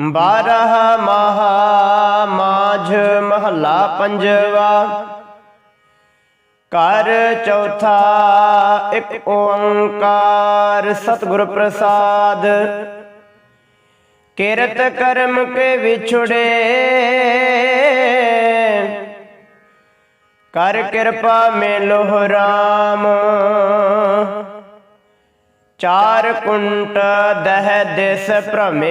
ਬਾਰਹ ਮਹਾ ਮਾਝ ਮਹੱਲਾ ਪੰਜਵਾ। ਕਰ ਚੌਥਾ ਇੱਕ ਓੰਕਾਰ ਸਤਿਗੁਰ ਪ੍ਰਸਾਦ। ਕਿਰਤ ਕਰਮ ਕੇ ਵਿਛੜੇ। ਕਰ ਕਿਰਪਾ ਮੇਲੋ ਰਾਮ। ਚਾਰ ਕੁੰਟ ਦਹਿ ਦਿਸ ਭ੍ਰਮੇ।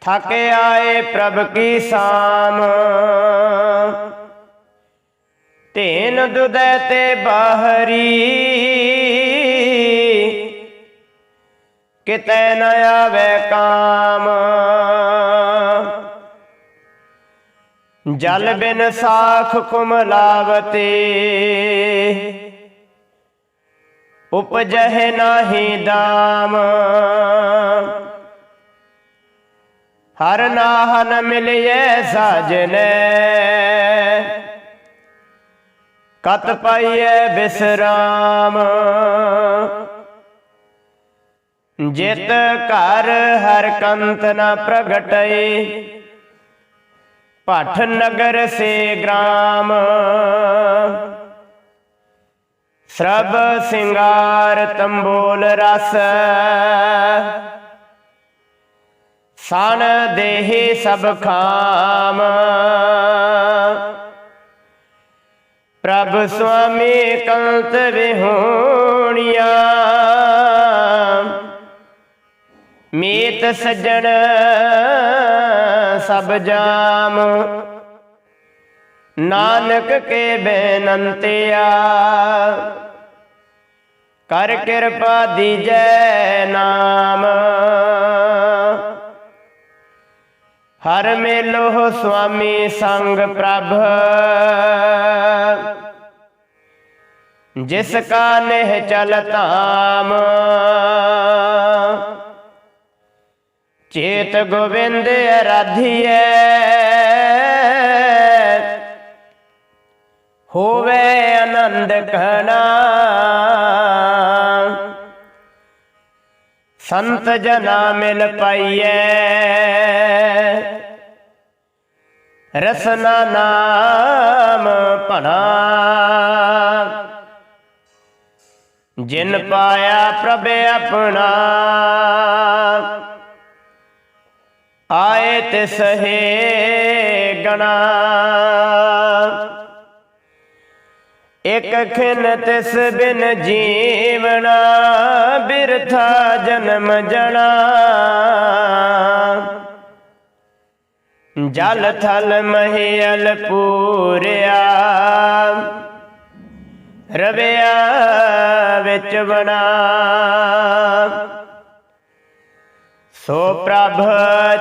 ਥਕ ਆਏ ਪ੍ਰਭ ਕੀ ਸਾਮ। ਤੇਨ ਦੁਦੈ ਤੇ ਬਾਹਰੀ। ਕਿਤੇ ਨ ਆਵੇ ਕਾਮ। ਜਲ ਬਿਨ ਸਾਖ ਕੁਮਲਾਵਤੇ ਉਪਜਹਿ ਨਾਹੀ ਦਾਮ। ਹਰ ਨਾਹਨ ਨ ਮਿਲਿਐ ਸਾਜਨੈ। ਕਤ ਪਾਈਐ ਬਿਸਰਾਮ। ਜਿਤ ਘਰ ਹਰ ਕੰਤ ਨ ਪ੍ਰਗਟੈ ਭਠ ਨਗਰ ਸੇ ਗ੍ਰਾਮ। ਸਰਬ ਸਿੰਗਾਰ ਤੰਬੋਲ ਰਸ। ਸਣ ਦੇਹੀ ਸਭ ਖਾਮ। ਪ੍ਰਭ ਸੁਆਮੀ ਕੰਤ ਵਿਹੋਣੀਆਂ। ਮੀਤ ਸੱਜਣ ਸਭ ਜਾਮ। ਨਾਨਕ ਕੇ ਬੇਨੰਤਿਆ। ਕਰ ਕਿਰਪਾ ਦੀਜੈ ਨਾਮ। ਹਰ ਮੇਲੋ ਸੁਆਮੀ ਸੰਗ ਪ੍ਰਭ। ਜਿਸ ਕਾ ਨਹਿ ਚਲ ਧਾਮ। ਚੇਤ ਗੋਬਿੰਦ ਅਰਾਧੀਐ। ਹੋਵੇ ਆਨੰਦ ਕਹਣਾ ਸੰਤ ਜਨਾ ਮਿਲ ਪਾਈਐ। ਰਸਨਾ ਨਾਮ ਭਣਾ। ਜਿਨ ਪਾਇਆ ਪ੍ਰਭ ਆਪਣਾ। ਆਏ ਤਿਸ ਹੈ ਗਣਾ। ਇਕ ਖਿਨ ਤਿਸ ਬਿਨ ਜੀਵਣਾ, ਬਿਰਥਾ ਜਨਮ ਜਣਾ। ਜਲ ਥਲ ਮਹਿਲ ਪੂਰਿਆ, ਰਵਿਆ ਵਿੱਚ ਬਣਾ ਸੋ ਪ੍ਰਭ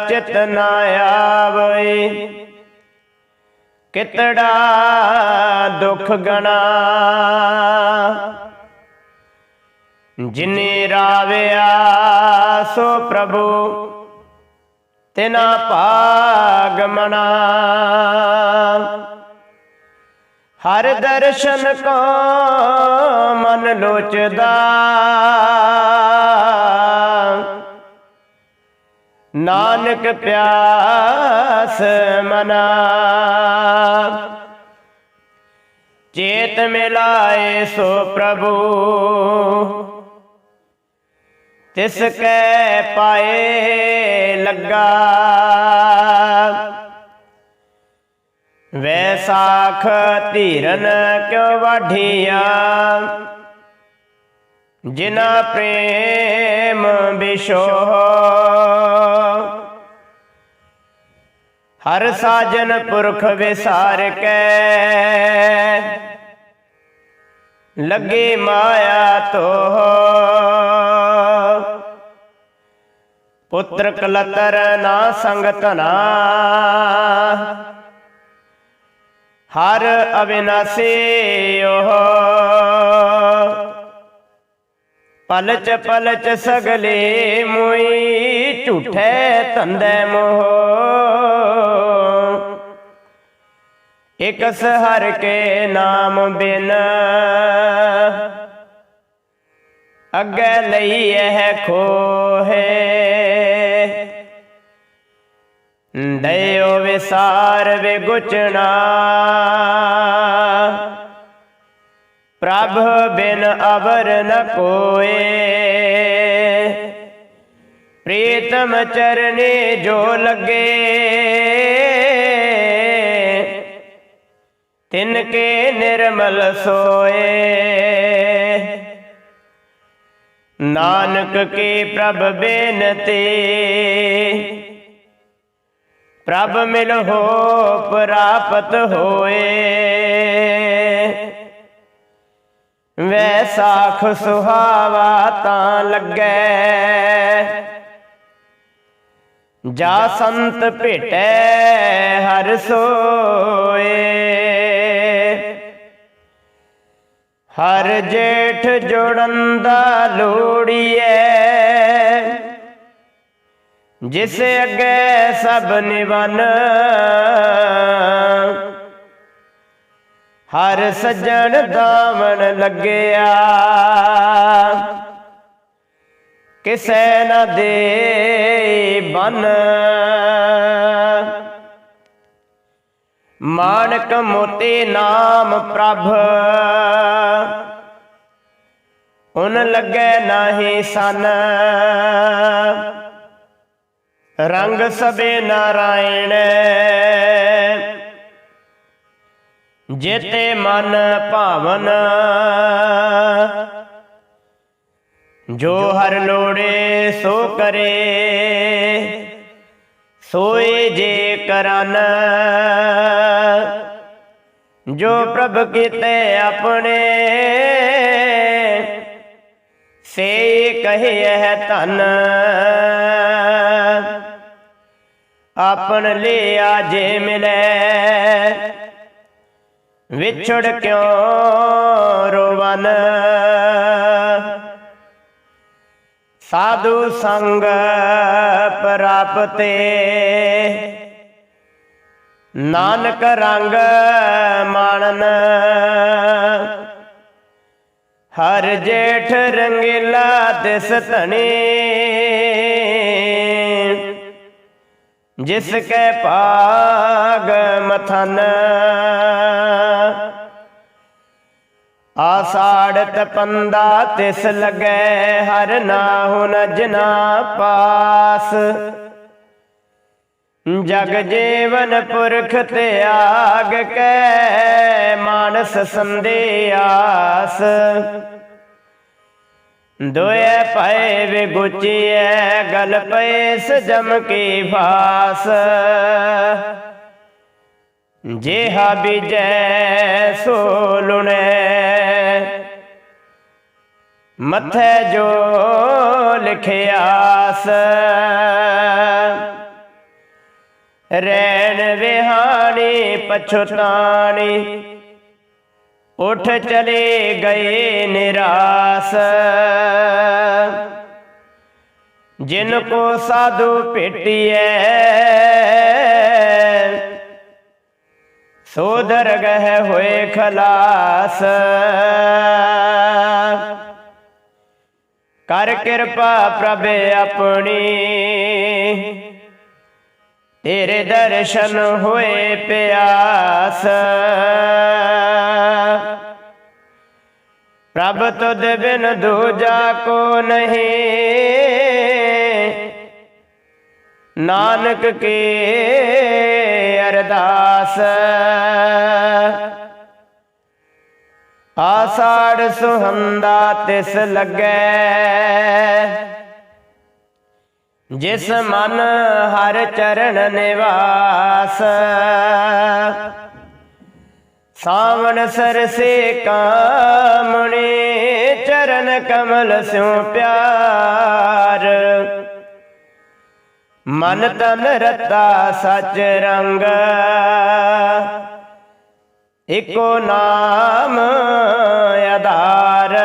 ਚਿਤ ਨ ਆਵਈ ਕਿਤੜਾ ਦੁਖ ਗਣਾ। ਜਿਨੇ ਰਾਵਿਆ ਸੋ ਪ੍ਰਭੂ, ਤਿਨਾ ਭਾਗ ਮਣਾ ਹਰ ਦਰਸ਼ਨ ਕੋ ਮਨ ਲੋਚਦਾ। ਨਾਨਕ ਪਿਆਸ ਮਨਾ। ਚੇਤ ਮਿਲਾਏ ਸੋ ਪ੍ਰਭੂ। ਤਿਸ ਕੈ ਪਾਏ ਲੱਗਾ। ਵੈਸਾਖ ਧੀਰਨ ਕਿਉ ਵਾਢੀਆ। ਜਿਨਾ ਪ੍ਰੇਮ ਬਿਸ਼ੋਹ ਹਰ ਸਾਜਨ ਪੁਰਖ ਵਿਸਾਰ ਕੈ ਲੱਗੇ ਮਾਇਆ ਤੋ ਪੁੱਤਰ ਕਲਤਰ ਨਾ ਸੰਗ ਧਨਾ ਹਰ ਅਵਿਨਾਸੀ ਓਹ। ਪਲਚ ਪਲਚ ਸਗਲੇ ਮੋਈ ਝੂਠੇ ਧੰਦੇ ਮੋਹ। ਇਕਸ ਹਰ ਕੇ ਨਾਮ ਬਿਨ ਅੱਗੇ ਲਈ ਇਹ ਖੋਹੇ। ਦਇਓ ਵਿਸਾਰ ਵੇ ਗੁਚਣਾ ਪ੍ਰਭ ਬਿਨ ਅਵਰ ਨ ਕੋਏ। ਪ੍ਰੀਤਮ ਚਰਨੇ ਜੋ ਲੱਗੇ। ਤਿਨ ਕੇ ਨਿਰਮਲ ਸੋਏ। ਨਾਨਕ ਕੀ ਪ੍ਰਭ ਬੇਨਤੀ। ਪ੍ਰਭ ਮਿਲ ਹੋ ਪ੍ਰਾਪਤ ਹੋਏ। ਵੈਸਾਖ ਸੁਹਾਵਾ ਤਾਂ ਲੱਗੈ। ਜਾ ਸੰਤ ਭੇਟੈ ਹਰ ਸੋਏ। ਹਰ ਜੇਠ ਜੋੜਨ ਦਾ ਲੋੜੀਐ। ਜਿਸ ਅੱਗੇ ਸਭ ਨਿਵਨ। ਹਰ ਸੱਜਣ ਦਾਵਣ ਲੱਗਿਆ। ਕਿਸੈ ਨ ਦੇ ਬਨ। ਮਾਨਕ ਮੋਤੀ ਨਾਮ ਪ੍ਰਭ। ਉਨ ਲੱਗੇ ਨਾਹੀ ਸਨ। ਰੰਗ ਸਬੇ ਨਾਰਾਇਣ। ਜੇਤੇ ਮਨ ਭਾਵਨ, ਜੋ ਹਰ ਲੋੜੇ ਸੋ ਕਰੇ, ਸੋਏ ਜੇ ਕਰਨ, ਜੋ ਪ੍ਰਭ ਕੀਤੇ ਆਪਣੇ, ਸੇ ਕਹੇ ਹੈ ਧਨ ਆਪਨ ਲਿਆ ਜੇ ਮਿਲੇ ਵਿਛੜ ਕਿਉ ਰੋਵਨ। ਸਾਧੂ ਸੰਗ ਪ੍ਰਾਪਤੇ। ਨਾਨਕ ਰੰਗ ਮਾਣਨ। ਹਰ ਜੇਠ ਰੰਗੀਲਾ ਦਿਸ ਧਣੀ। ਜਿਸ ਕੈ ਭਾਗ ਮਥਨ। ਆਸਾੜ ਤਪੰਦਾ ਤਿਸ ਲਗੈ, ਹਰ ਨਾਹੁ ਨਜਨਾ ਪਾਸ। ਜਗ ਜੀਵਨ ਪੁਰਖ ਤਿਆਗ ਕੈ, ਮਾਨਸ ਸੰਦਿਆਸ ਦੋਏ ਪਏ ਵਿਗੁਚੀਐ ਗਲ ਪਏ ਸਜਮ ਕੀ ਭਾਸ ਜੇਹਾ ਬੀਜੈ ਸੋ ਲੁਣੈ। ਮੱਥੇ ਜੋ ਲਿਖਿਆਸ ਰੈਣ ਵਿਹਾਣੀ ਪਛਤਾਣੀ ਉਠ ਚਲੇ ਗਏ ਨਿਰਾਸ। ਜਿਨ ਕੋ ਸਾਧੂ ਭੇਟੀਐ ਸੋ ਗਹਿ ਹੋਏ ਖਲਾਸ। ਕਰ ਕਿਰਪਾ ਪ੍ਰਭ ਆਪਣੀ ਤੇਰੇ ਦਰਸ਼ਨ ਹੋਏ ਪਿਆਸ। ਪ੍ਰਭ ਤੁਧ ਬਿਨ ਦੂਜਾ ਕੋ ਨਹੀਂ। ਨਾਨਕ ਕੀ ਅਰਦਾਸ। ਆਸਾੜ ਸੁਹੰਦਾ ਤਿਸ ਲੱਗੈ। ਜਿਸ ਮਨ ਹਰ ਚਰਨ ਨਿਵਾਸ। ਸਾਵਣ ਸਰਸੇ ਕਾਮਣੇ ਚਰਨ ਕਮਲ ਸਿਉ ਪਿਆਰ। ਮਨ ਤਨ ਰਤਾ ਸਚ ਰੰਗ। ਇਕੋ ਨਾਮ ਆਧਾਰ।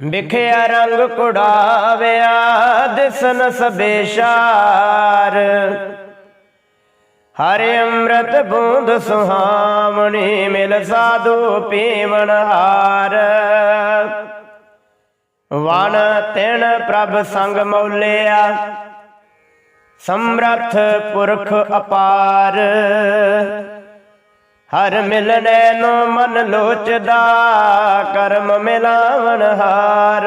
ਵਿਖਿਆ ਰੰਗ ਕੁੜਾਵਿਆ, ਦਿਸਨ ਸਬੇਸ਼ਾਰ ਹਰਿ ਅੰਮ੍ਰਿਤ ਬੂੰਦ ਸੁਹਾਵਣੀ ਮਿਲ ਸਾਧੂ ਪੀਵਨ ਹਾਰ। ਵਣ ਤਿਣ ਪ੍ਰਭ ਸੰਗ ਮੌਲਿਆ, ਸਮਰੱਥ ਪੁਰਖ ਅਪਾਰ। ਹਰ ਮਿਲਨੈ ਨੂੰ ਮਨ ਲੋਚਦਾ, ਕਰਮ ਮਿਲਾਵਨ ਹਾਰ।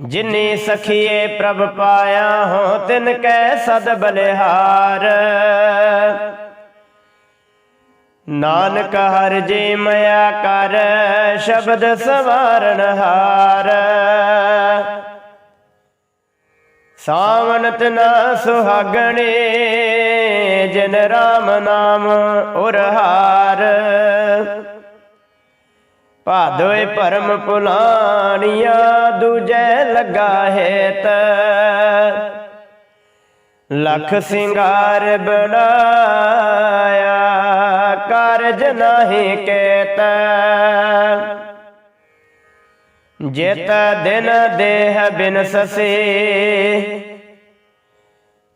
ਜਿਨੀ ਸਖੀਏ ਪ੍ਰਭ ਪਾਇਆ ਹੋ, ਤਿਨ ਕੈ ਸਦ ਬਲਿਹਾਰ। ਨਾਨਕ ਹਰ ਜੇ ਮਇਆ ਕਰ, ਸ਼ਬਦ ਸਵਾਰਨ ਹਾਰ। ਸਾਵਣਤ ਨਾ ਸੁਹਾਗਣੇ, ਜਿਨ ਰਾਮ ਨਾਮ ਉਰਹਾਰ। ਭਾਦੋਏ ਭਰਮ ਪੁਲਾਣੀਆਂ, ਦੂਜੈ ਲਗਾ ਹੇਤ। ਲਖ ਸਿੰਗਾਰ ਬਣਾਇਆ, ਕਾਰਜ ਨਾਹੀ ਕੇਤ। ਜਿਤ ਦਿਨ ਦੇਹ ਬਿਨ ਸਸੇ।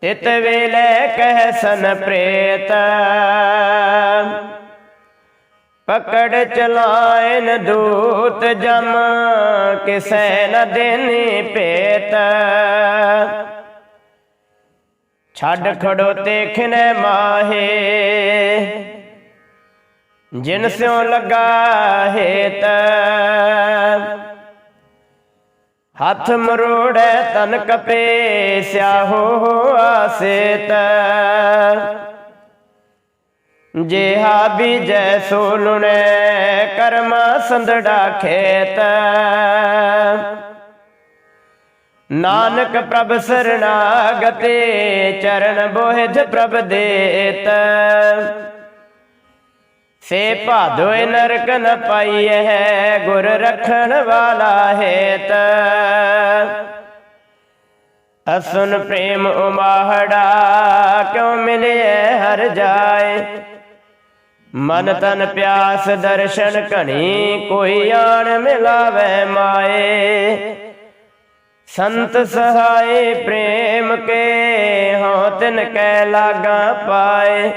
ਤਿਤ ਵੇਲੇ ਕਹਿ ਸਨ ਪ੍ਰੇਤ, ਪਕੜ ਚਲਾਇਨ ਦੂਤ ਜਮ, ਕਿਸੈ ਨ ਦੇਨੀ ਭੇਤ। ਛੱਡ ਖੜੋ ਦੇਖਨੇ ਮਾਹੇ, ਜਿਨ ਸਿਉ ਲਗਾ ਹੇਤ। ਹੱਥ ਮਰੋੜੈ ਤਨ ਕਪੇ ਸਿਆਹੋ ਆਸੇਤ। ਜਿਹਾ ਬੀਜੈ ਸੋ ਲੁਣੈ ਕਰਮ ਸੰਦੜਾ ਖੇਤ। ਨਾਨਕ ਪ੍ਰਭ ਸਰਣਾਗਤੇ ਚਰਨ ਬੋਹਿਧ ਪ੍ਰਭ ਦੇਤ। ਸੇ ਭਾਦੋਇ ਨਰਕ ਨ ਪਾਈਐ ਗੁਰ ਰਖਣ ਵਾਲਾ ਹੇਤ। ਅਸੁਨ ਪ੍ਰੇਮ ਉਮਾਹੜਾ ਕਿਉ ਮਿਲਿਐ, ਹਰ ਜਾਏ। ਮਨ ਤਨ ਪਿਆਸ ਦਰਸ਼ਨ ਘਣੀ, ਕੋਈ ਆਣ ਮਿਲਾਵੇ ਮਾਏ। ਸੰਤ ਸਹਾਏ ਪ੍ਰੇਮ ਕੇ, ਹਉ ਤਿਨ ਕੈ ਲਾਗਾ ਪਾਏ।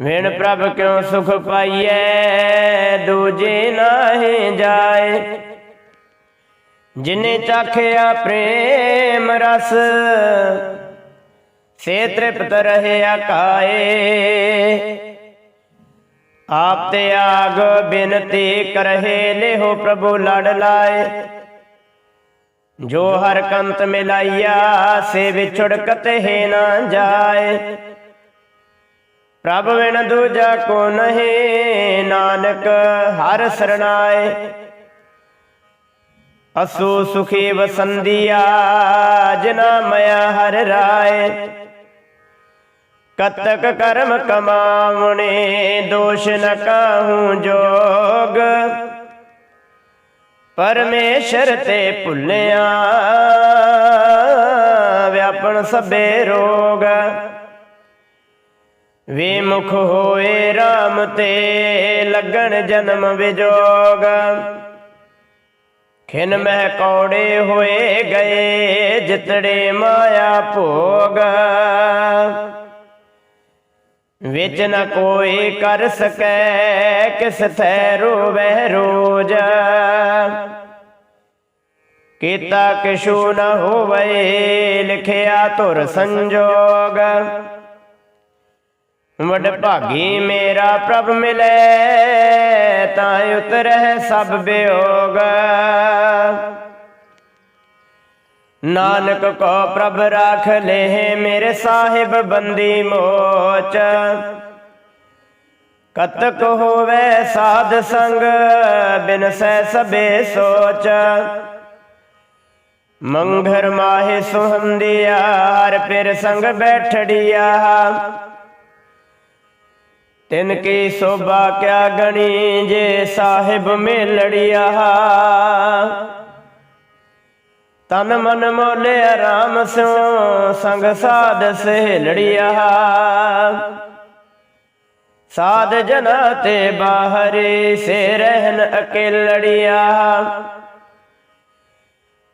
ਵਿਣ ਪ੍ਰਭ ਕਿਉ ਸੁਖ ਪਾਈਐ? ਦੂਜੇ ਨਾਹੀ ਜਾਏ। ਜਿਨੇ ਚਾਖਿਆ ਪ੍ਰੇਮ ਰਸ, ਸੇ ਤ੍ਰਿਪਤ ਰਹਿਆ ਕਾਏ। ਆਪ ਤੇ ਆਗ ਬਿਨਤੀ ਕਰਹਿ ਲਿਹੋ ਪ੍ਰਭੂ ਲੜ ਲਾਏ। ਜੋ ਹਰ ਕੰਤ ਮਿਲਾਈਆ, ਸੇ ਵਿਛੜ ਕਤਹਿ ਨਾ ਜਾਏ। ਪ੍ਰਭ ਵਿਣ ਦੂਜਾ ਕੋ ਨਹੀਂ, ਨਾਨਕ ਹਰ ਸਰਣਾਏ। ਅਸੂ ਸੁਖੀ ਵਸੰਦੀਆ, ਜਿਨਾ ਮਇਆ ਹਰ ਰਾਏ। ਕਤਕ ਕਰਮ ਕਮਾਵਣੇ ਦੋਸ਼ ਨ ਕਾਹੂ ਜੋਗ। ਪਰਮੇਸ਼ਰ ਤੇ ਭੁੱਲਿਆ ਵਿਆਪਣ ਸਭੇ ਰੋਗ। ਵਿਮੁਖ ਹੋਏ RAM ਤੇ ਲੱਗਣ ਜਨਮ ਵਿਜੋਗ। ਖਿਨ ਮਹਿ ਕੌੜੇ ਹੋਏ ਗਏ ਜਿਤੜੇ ਮਾਇਆ ਭੋਗ। ਵਿੱਚ ਨ ਕੋਈ ਕਰ ਸਕੈ, ਕਿਸ ਥੈ ਰੋਵੈ ਰੋਜ। ਕੀਤਾ ਕਿਛੂ ਨ ਹੋਵੇ, ਲਿਖਿਆ ਤੁਰ ਸੰਜੋਗ। ਵਡ ਭਾਗੀ ਮੇਰਾ ਪ੍ਰਭ ਮਿਲੇ, ਤਾਂ ਉਤਰਹਿ ਸਭ ਬਿਯੋਗ ਨਾਨਕ ਕੋ ਪ੍ਰਭ ਰਾਖ ਲੈ ਮੇਰੇ ਸਾਹਿਬ ਬੰਦੀ ਮੋਚ। ਕਤਕ ਹੋਵੇ ਸਾਧ ਸੰਗ, ਬਿਨ ਸੈ ਸਬੇ ਸੋਚ। ਮੰਘਰ ਮਾਹੇ ਸੁਹੰਦਿਆ, ਹਰ ਪਿਰ ਸੰਗ ਬੈਠੜਿਆ। ਤਿਨ ਕੀ ਸੋਭਾ ਕਿਆ ਗਣੀ ਜੇ ਸਾਹਿਬ ਮੇਲੜਿਆ। ਤਨ ਮਨ ਮੋਲੇ ਰਾਮ ਸਿਉ ਸੰਗ ਸਾਧ ਸਹੇਲੜਿਆ। ਸਾਧ ਜਨਾ ਤੇ ਬਾਹਰੇ ਸੇ ਰਹਿਨ ਅਕੇਲੜਿਆ।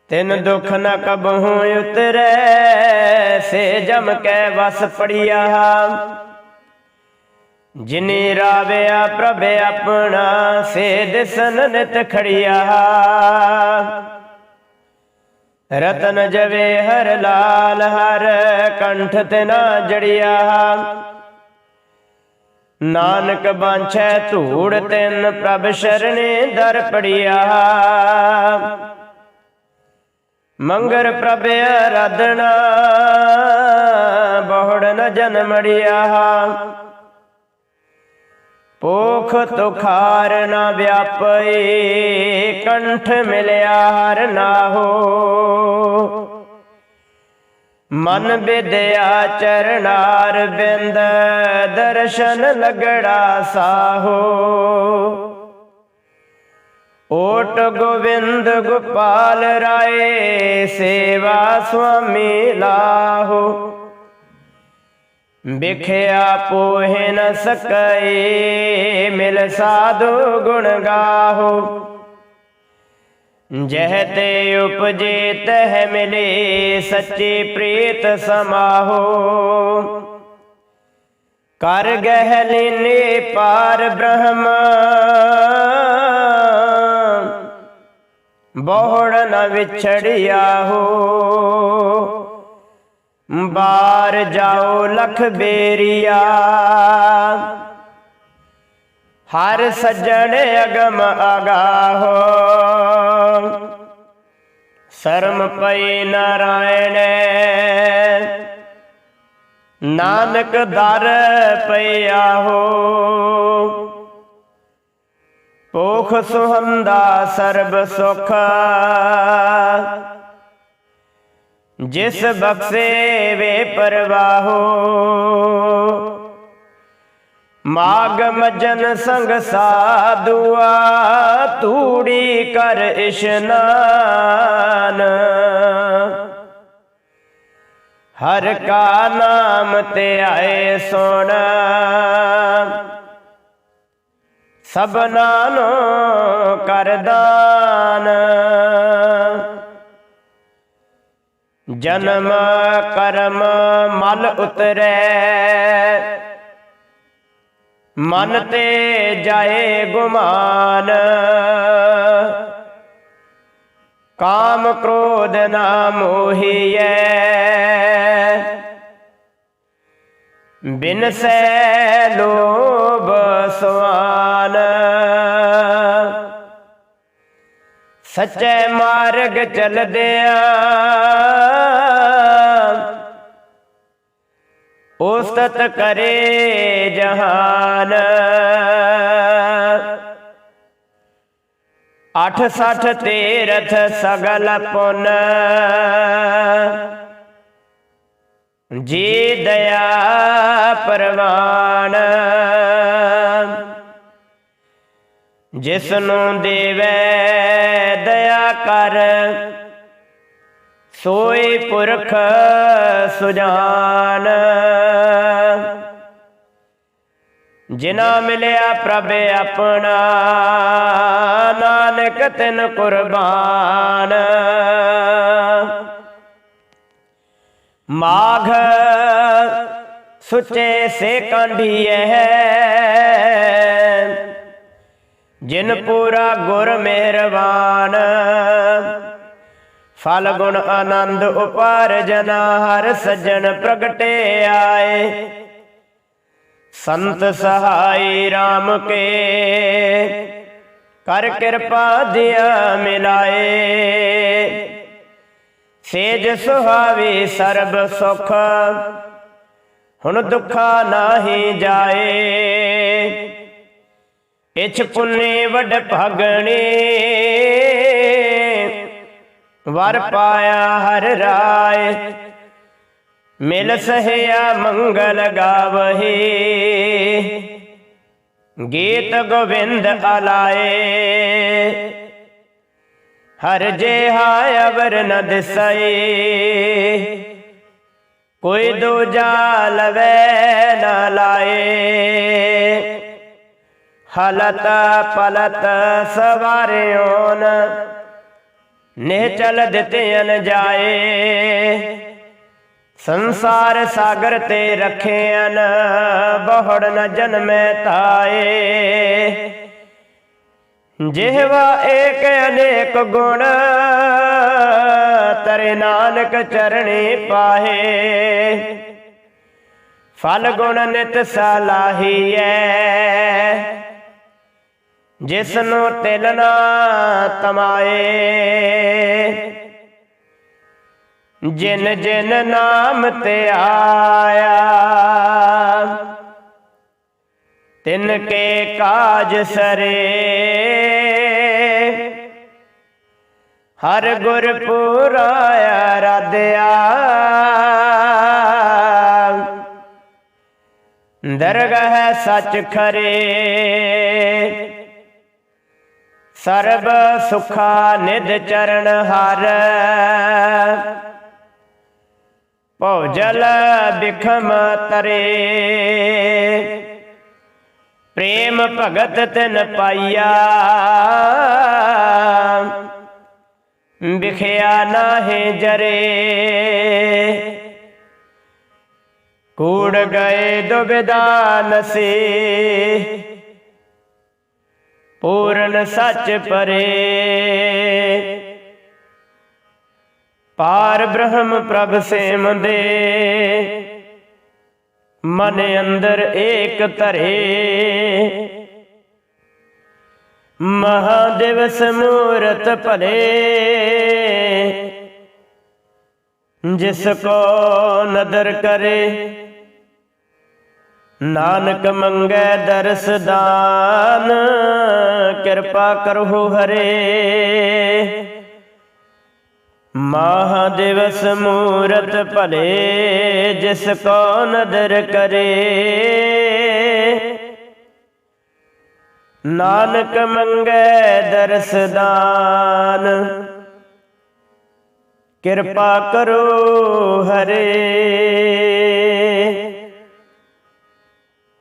ਤਿਨ ਦੁਖ ਨ ਕਬਹੂ ਉਤਰੈ, ਸੇ ਜਮ ਕੈ ਵਸ ਪੜਿਆ। ਜਿਨੇ ਰਾਵਿਆ ਪ੍ਰਭ ਆਪਣਾ ਸੇ ਦਿਸਨ ਨਿਤ ਖੜਿਆ। ਰਤਨ ਜਵੇ ਹਰ ਲਾਲ, ਹਰ ਕੰਠ ਤੇ ਨਾ ਜੜਿਆ। ਨਾਨਕ ਬਾਂਛੈ ਧੂੜ ਤਿੰਨ, ਪ੍ਰਭ ਸ਼ਰਣੇ ਦਰ ਪੜਿਆ। ਮੰਗਰ ਪ੍ਰਭ ਅਰਾਧਨਾ, ਬਹੁੜ ਨ ਜਨਮੜਿਆ ਪੋਖ ਤੁਖਾਰ ਨ ਵਿਆਪਈ ਕੰਠ ਮਿਲਿਆ ਹਰ ਨਾਹੋ ਮਨ ਵਿਦਿਆ ਚਰਨਾਰ ਬਿੰਦ, ਦਰਸ਼ਨ ਲਗੜਾ ਸਾਹੋ। ਓਟ ਗੋਵਿੰਦ ਗੋਪਾਲ ਰਾਏ, ਸੇਵਾ ਸੁਆਮੀ ਲਾਹੋ। ਵਿਖਿਆ ਪੋਹਿ ਨ ਸਕਈ, ਮਿਲ ਸਾਧੂ ਗੁਣ ਗਾਹੋ। ਜਹ ਤੇ ਉਪਜੇ ਤਹ ਮਿਲੇ, ਸੱਚੇ ਪ੍ਰੀਤ ਸਮਾਹੋ। ਕਰ ਗਹਿ ਲੀਨੇ ਪਾਰ ਬ੍ਰਹਮ। ਬਹੁੜ ਨ ਵਿਛੜਿਆ ਹੋ। ਬਾਰ ਜਾਓ ਲਖ ਬੇਰੀਆ। ਹਰ ਸੱਜਣ ਅਗਮ ਅਗਾਹੋ ਸ਼ਰਮ ਪਈ ਨਾਰਾਇਣ। ਨਾਨਕ ਦਰ ਪਈਆ ਹੋ ਪੋਖ ਸੁਹੰਦਾ ਸਰਬ ਸੁਖ। ਜਿਸ ਬਖਸ਼ੇ ਵੇ ਪਰਵਾਹੋ। ਮਾਗ ਮਜਨ ਸੰਗ ਸਾਧੂਆ, ਤੂੜੀ ਕਰ ਇਸ਼ਨਾਨ। ਹਰ ਕਾ ਨਾਮ ਤੇ ਆਏ ਸੁਣ। ਸਭਨਾ ਨੂੰ ਕਰਦਾਨ ਜਨਮ ਕਰਮ ਮਲ ਉਤਰੈ। ਮਨ ਤੇ ਜਾਏ ਗੁਮਾਨ। ਕਾਮ ਕ੍ਰੋਧ ਨਾ ਮੋਹੀਐ। ਬਿਨ ਸੈ ਲੋਭ ਸਵਾਨ। ਸੱਚੇ ਮਾਰਗ ਚੱਲਦਿਆਂ ਉਸਤਤ ਕਰੇ ਜਹਾਨ। ਅਠ ਸਠ ਤੀਰਥ ਸਗਲ ਪੁਨ। ਜੀ ਦਇਆ ਪਰਵਾਨ। ਜਿਸ ਨੂੰ ਦੇਵੇ ਦਇਆ ਕਰ, ਸੋਈ ਪੁਰਖ ਸੁਜਾਨ। ਜਿਨਾ ਮਿਲਿਆ ਪ੍ਰਭ ਆਪਣਾ, ਨਾਨਕ ਤਿਨ ਕੁਰਬਾਨ। ਮਾਘ ਸੁੱਚੇ ਸੇ ਕਾਂਢੀਐ ਜਿਨ ਪੂਰਾ ਗੁਰ ਮਿਹਰਬਾਨ ਫਲ ਗੁਣ ਆਨੰਦ ਉਪਾਰਜਨਾ ਹਰ ਸੱਜਣ ਪ੍ਰਗਟੇ ਆਏ। ਸੰਤ ਸਹਾਈ RAM ਕੇ, ਕਰ ਕਿਰਪਾ ਦਿਆ ਮਿਲਾਏ। ਸੇਜ ਸੁਹਾਵੀ ਸਰਬ ਸੁਖ, ਹੁਣ ਦੁੱਖਾ ਨਾਹੀ ਜਾਏ। ਇਛ ਪੁੰਨੇ ਵਡ ਭਾਗਣੇ। ਵਰ ਪਾਇਆ ਹਰ ਰਾਏ। ਮਿਲ ਸਹਿਆ ਮੰਗਲ ਗਾਵਹੀ। ਗੀਤ ਗੋਵਿੰਦ ਆਲਾਏ ਹਰ ਜਿਹਾ ਅਵਰ ਨ ਦਿਸਈ ਕੋਈ ਦੂਜਾ ਲਵੇ ਨ ਲਾਏ। ਹਲਤ ਪਲਤ ਸਵਾਰਿਓਨ ਨੇ ਚਲ ਦਿੱਤਿਆਨ ਜਾਏ। ਸੰਸਾਰ ਸਾਗਰ ਤੇ ਰਖਿਆਨ ਬਹੁੜ ਨ ਜਨਮੈ ਤਾਏ। ਜਿਹਵਾ ਏਕ ਅਨੇਕ ਗੁਣ, ਤਰੇ ਨਾਨਕ ਚਰਣੇ ਪਾਹੇ। ਫਲ ਗੁਣ ਨਿਤ ਸਲਾਹੀਐ ਜਿਸ ਨੂੰ ਤਿਲ ਨਾ ਤਮਾਏ। ਜਿਨ ਜਿਨ ਨਾਮ ਤੇ ਆਇਆ, ਤਿਨ ਕੇ ਕਾਜ ਸਰੇ। ਹਰ ਗੁਰ ਪੁਰਾਇਆ ਰਾਧਿਆ ਦਰਗਹ ਸੱਚ ਖਰੇ। ਸਰਬ ਸੁਖਾ ਨਿਧ ਚਰਨ ਹਰ। ਭੋਜਲ ਬਿਖਮ ਤਰੇ। ਪ੍ਰੇਮ ਭਗਤ ਤਿਨ ਪਾਈਆ ਵਿਖਿਆ ਨਾਹੇ ਜਰੇ। ਕੂੜ ਗਏ ਦੁਬਿਦਾ ਨਸੇ। ਪੂਰਨ ਸੱਚ ਪਰੇ। ਪਾਰ ਬ੍ਰਹਮ ਪ੍ਰਭ ਸੇਮ ਦੇ ਮਨ ਅੰਦਰ ਏਕ ਧਰੇ। ਮਹਾਦੇਵ ਸਮੂਰਤ ਭਲੇ। ਜਿਸ ਕੋ ਨਦਰ ਕਰੇ। ਨਾਨਕ ਮੰਗੈ ਦਰਸ ਦਾਨ, ਕਿਰਪਾ ਕਰਹੁ ਹਰੇ। ਮਹਾਦੇਵ ਮੂਰਤ ਭਲੇ, ਜਿਸ ਕੋ ਨਦਰ ਕਰੇ। ਨਾਨਕ ਮੰਗੈ ਦਰਸ ਦਾਨ, ਕਿਰਪਾ ਕਰੋ ਹਰੇ।